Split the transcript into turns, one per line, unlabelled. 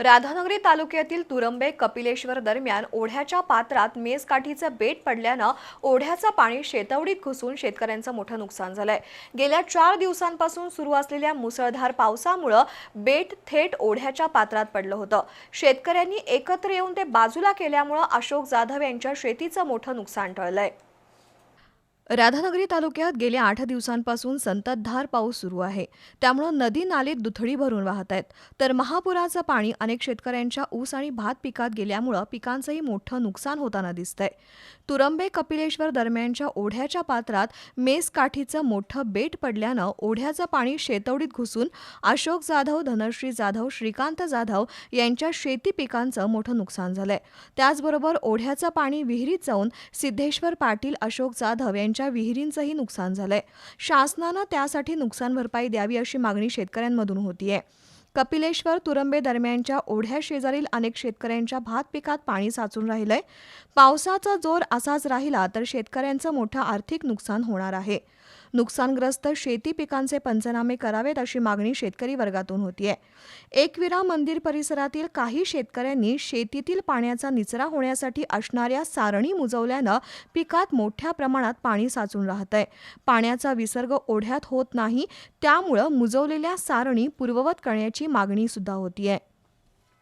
राधानगरी तालुक्यातील तुरंबे कपिलेश्वर दरम्यान ओढ्याच्या पात्रात मेजकाठीचं बेट पडल्यानं ओढ्याचं पाणी शेतवडीत घुसून शेतकऱ्यांचं मोठं नुकसान झालंय. गेल्या चार दिवसांपासून सुरू असलेल्या मुसळधार पावसामुळं बेट थेट ओढ्याच्या पात्रात पडलं होतं. शेतकऱ्यांनी एकत्र येऊन ते बाजूला केल्यामुळं अशोक जाधव यांच्या शेतीचं मोठं नुकसान टळलंय. राधानगरी तालुक्यात गेल्या आठ दिवसांपासून संततधार पाऊस सुरू आहे. त्यामुळं नदी नाले दुथडी भरून वाहत आहेत. तर महापुराचं पाणी अनेक शेतकऱ्यांच्या ऊस आणि भात पिकात गेल्यामुळं पिकांचंही मोठं नुकसान होताना दिसतंय. तुरंबे कपिलेश्वर दरम्यानच्या ओढ्याच्या पात्रात मेसकाठीचं मोठं बेट पडल्यानं ओढ्याचं पाणी शेतवडीत घुसून अशोक जाधव धनश्री जाधव श्रीकांत जाधव यांच्या शेती पिकांचं मोठं नुकसान झालंय. त्याचबरोबर ओढ्याचं पाणी विहिरीत जाऊन सिद्धेश्वर पाटील अशोक जाधव यांच्या विहिरींचंही नुकसान झालंय. शासनानं त्यासाठी नुकसान भरपाई द्यावी अशी मागणी शेतकऱ्यांमधून होतीये. कपिलेश्वर तुरंबे दरम्यानच्या ओढ्या शेजारील अनेक शेतकऱ्यांच्या भात पिकात पाणी साचून राहिलंय. पावसाचा जोर असाच राहिला तर शेतकऱ्यांचं मोठं आर्थिक नुकसान होणार आहे. नुकसानग्रस्त शेती पिकांचे पंचनामे करावेत अशी मागणी शेतकरी वर्गातून होतीये. एकविरा मंदिर परिसरातील काही शेतकऱ्यांनी शेतीतील पाण्याचा निचरा होण्यासाठी असणाऱ्या सारणी मुजवल्यानं पिकात मोठ्या प्रमाणात पाणी साचून राहतंय. पाण्याचा विसर्ग ओढ्यात होत नाही त्यामुळं मुजवलेल्या सारणी पूर्ववत करण्याची मागणी सुद्धा होतीये.